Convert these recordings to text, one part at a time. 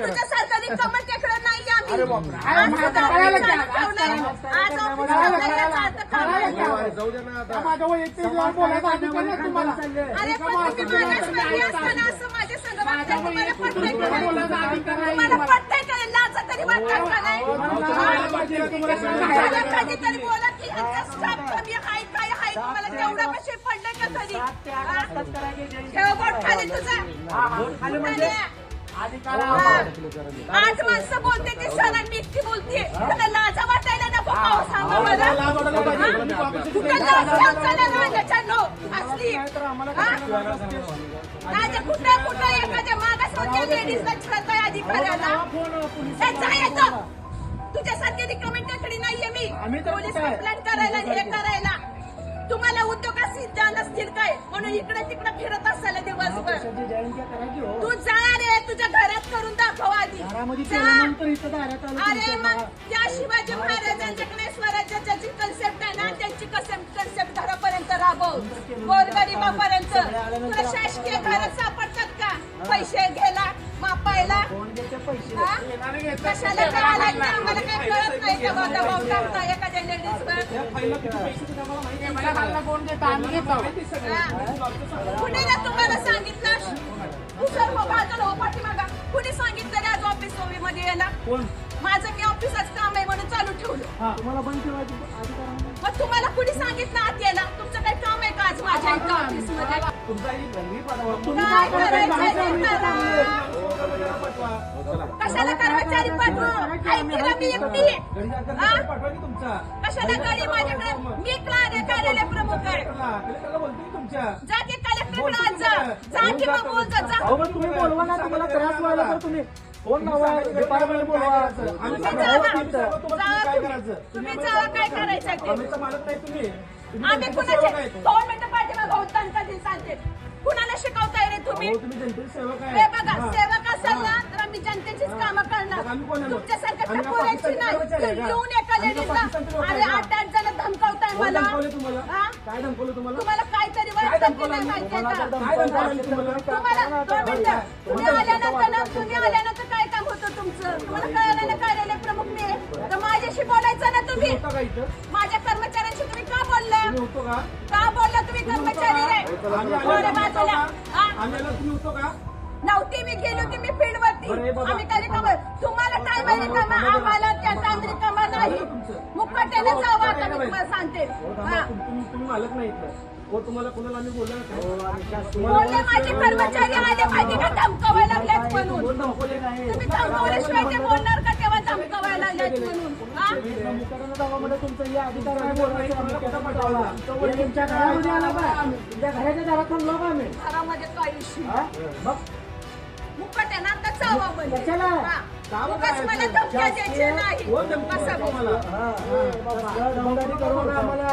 नाही आम्ही. आज सुद्धा चालू. आज ऑफिस. आता काम. जाऊ दे ना आता नाही तुम्हाला अरे पण तुम्ही माझ्याच मागे असताना असं माझ्या संग वागताय, तुम्हाला पटतंय का नाही? तुम्हाला पटतंय का नाही? लाजा तरी वाटतात का नाही? मला कधीतरी बोला की यांचा स्टाफ कमी आहे, काय आहे, तुम्हाला तेवढं पैसे पडले का कधी? हा? ठेव बोट खाली तुझा. आठ माणसं बोलते ते आणि मी बोलते. तुला लाजा वाटायला नको हो सांगा मला? वापस कुठं लाज ठेवताना लाजाच्या नो असली? लाजा कुठं कुठं? एखाद्या मागासवर्गीय लेडीजला छळताय अधिकाऱ्याला? तुझ्यासारखी रिकमेंड नाहीये मी. पोलीस? कंप्लेंट करायला हे करायला. तुम्हाला उद्योगात सिद्ध नसतील काय म्हणून इकडे तिकडे फिरत असाल दिवसभर. तू जा रे तुझ्या घरात करून दाखव आधी. अरे मग त्या शिवाजी महाराजांच्याकडे स्वराज्याच्या जी कन्सेप्ट आहे ना त्यांची कन्सेप्ट घरापर्यंत राबव. गोरगरिबापर्यंत. तुला शासकीय घरात कशाला लागलं? आम्हाला काही कळत नाही एखाद्या लेडीजवर कोण ना तुम्हाला सांगितलं कुशल हो बाजूला हो पाठीमागा. कुणी सांगितलं आज ऑफिसमध्ये यायला? माझं मी ऑफिसात काम आहे म्हणून चालू ठेवलं. तुम्हाला बंद ठेवायची. मग तुम्हाला कुणी सांगितलं आत यायला? तुमचं काही काम आहे का आज माझ्या इथं ऑफिसमध्ये? काय करायचं? कशाला कर्मचारी हा? कशाला गाडी माझ्याकडे मी कार्यालय प्रमुख आहे. जा. जा बोल जा तुम्ही बोलवा ना तुम्हाला त्रास व्हायला तर तुम्ही फोन लावा डिपार्टमेंट बोलवा. तुम्ही जावा. काय करायचं? आम्ही कुणाचे? दोन मिनिटं पाठीमागं होत तंत्र सांगते. कुणाला शिकवताय रे तुम्ही? हे बघा सेवक असाल ना जनतेचीच कामं करणार. तुमच्यासारखं टपोऱ्यांची नाही. येऊन एका लेडीजला अरे आठ आठ जण धमकावताय मला. तुम्हाला? काहीतरी वाटतं की नाही माहितीये का? काय धमकवलं तुम्हाला तुम्हाला दोन मिनिटं. तुम्ही आल्यानंतर ना तुम्ही आल्यानंतर काय काम होतं तुमचं? तुम्हाला कळलं ना कार्यालय प्रमुख मी? आहे. तर माझ्याशी बोलायचं ना तुम्ही. माझ्या कर्मचाऱ्यांशी तुम्ही का बोलला का? बोलला तुम्ही कर्मचारी रे? बाजूला. नव्हती मी गेली होती मी हे. आम्ही काय रिकामं तुम्हाला टाइम आहे रिकामा आम्हाला त्या टाइम रिकामा नाही. मुक्काट्याने जावं आता मी तुम्हाला सांगते. हो. हा. तुम- तुम्ही तुम्ही मालक नाही इथं. हो तुम्हाला कोणाला आम्ही बोललो ना बोलले माझे कर्मचारी आले माहिती का धमकावायला लागलेत म्हणून. कोण धमकवले नाही तुम्ही धमकावल्याशिवाय ते बोलणार का तेव्हा धमकावायला लागलेत म्हणून? हा? प्रामुख्याने गावामध्ये तुमचं हे अधिकार आहे बोलण्याचे आम्ही कसं पाठवला हे तुमच्या घरामध्ये आला का तुमच्या घराच्या दारात थांबलो का आम्ही. घरामध्ये काय इश्यू हा? बघ. मुक्काट्यानं आता जावं म्हणजे कशाला? हा. उगाच मला धमक्या द्यायच्या नाही कोण धमकी बसा देतो भाऊ. मला? हा, हा. दमदाटी करू नका आम्हाला.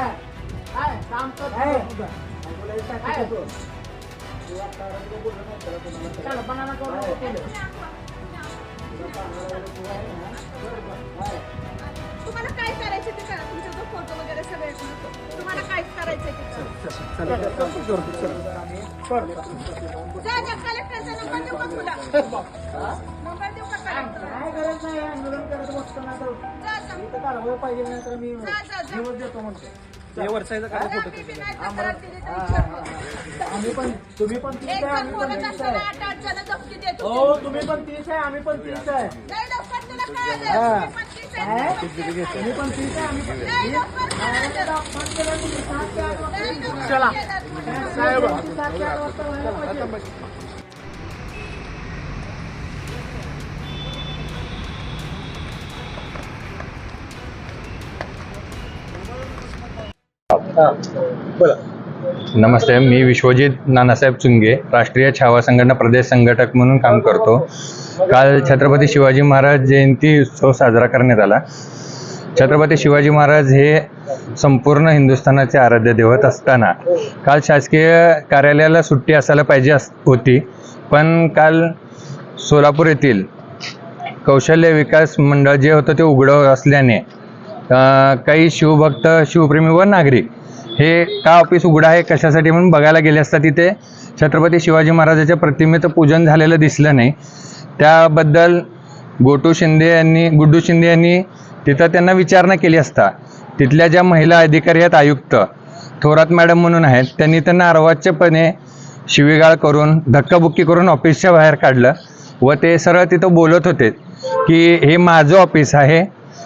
काय? काम कर तुझं. काय? चला, बनाना करू नको केलं. तुम्हाला काय करायचं ते करा तुमचे तो फोटो वगैरे सगळे. तुम्हाला काय करायचं पाहिजे मी. दिवस देतो म्हणतो. आम्ही पण तुम्ही पण तीच एक आहे आम्ही पण तीच असताना आहे. आठ आठ जण धमकी देतो. हो तुम्ही पण तीच आहे आम्ही पण तीच आहे. नमस्ते मी विश्वजीत नानासाहेब चुंगे राष्ट्रीय छावा संघटना प्रदेश संघटक मन काम करते. काल छत्रपती शिवाजी महाराज जयंती उत्सव साजरा करण्यात आला. छत्रपती शिवाजी महाराज हे संपूर्ण हिंदुस्थानाचे आराध्य दैवत असताना काल शासकीय कार्यालयाला सुट्टी असायला पाहिजे अस होती. पण काल सोलापूर येथील कौशल्य विकास मंडळ जे होतं ते उघडं असल्याने काही शिवभक्त शिवप्रेमी व नागरिक हे का ऑफिस उघडं आहे कशासाठी म्हणून बघायला गेले असता तिथे? छत्रपती शिवाजी महाराजाच्या प्रतिमेचं पूजन झालेलं दिसलं नाही. त्याबद्दल गोटू शिंदे यांनी गुड्डू शिंदे यांनी तिथं त्यांना विचारणा केली असता. तिथल्या ज्या महिला अधिकारी आहेत आयुक्त थोरात मॅडम म्हणून आहेत त्यांनी त्यांना अर्वाच्यपणे शिवीगाळ करून धक्काबुक्की करून ऑफिसच्या बाहेर काढलं व ते सरळ तिथं बोलत होते की हे माझं ऑफिस आहे.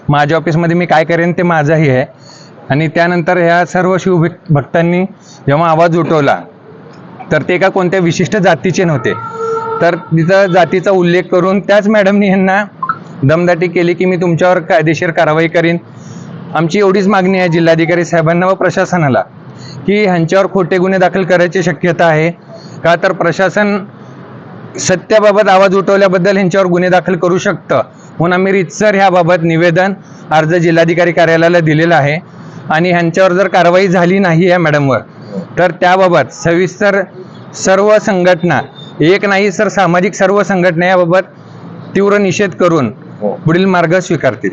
माझ्या ऑफिसमध्ये मी काय करेन ते माझंही आहे. आणि त्यानंतर ह्या सर्व शिव भक्तांनी जेव्हा आवाज उठवला तर ते एका कोणत्या विशिष्ट जातीचे नव्हते. तर तिथं जातीचा उल्लेख करून त्याच मॅडमनी यांना दमदाटी केली की मी तुमच्यावर कायदेशीर कारवाई करीन. आमची एवढीच मागणी आहे जिल्हाधिकारी साहेबांना व प्रशासनाला की ह्यांच्यावर खोटे गुन्हे दाखल करायची शक्यता आहे का? तर प्रशासन सत्याबाबत आवाज उठवल्याबद्दल ह्यांच्यावर गुन्हे दाखल करू शकतं. म्हणून आम्ही रितसर ह्याबाबत निवेदन अर्ज जिल्हाधिकारी कार्यालयाला दिलेला आहे. आणि ह्यांच्यावर जर कारवाई झाली नाही या मॅडमवर तर त्याबाबत सविस्तर सर्व संघटना एक नाही तर सामाजिक सर्व संघटना याबाबत तीव्र निषेध करून पुढील मार्ग स्वीकारतील.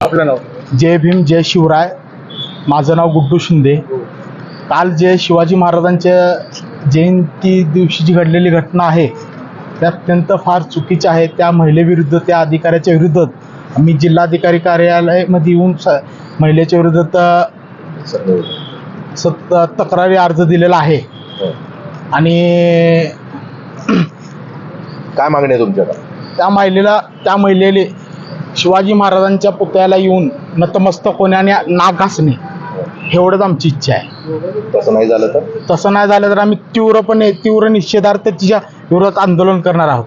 आपलं नाव? जय भीम जय शिवराय. माझं नाव गुड्डू शिंदे. काल जे शिवाजी महाराजांच्या जयंती दिवशी जी घडलेली घटना आहे त्या अत्यंत फार चुकीच्या आहे. त्या महिलेविरुद्ध त्या अधिकाऱ्याच्या विरुद्ध मी जिल्हाधिकारी कार्यालयामध्ये येऊन स महिलेच्या विरुद्ध सत तक्रारी अर्ज दिलेला आहे. आणि काय मागणी आहे तुमच्याकडे? त्या महिलेला त्या महिलेले शिवाजी महाराजांच्या पुतळ्याला येऊन नतमस्तक होणे आणि नाक घासणे एवढंच आमची इच्छा आहे. तसं नाही झालं तर? तसं नाही झालं तर आम्ही तीव्रपणे तीव्र निषेधार्थ तिच्या विरोधात आंदोलन करणार आहोत.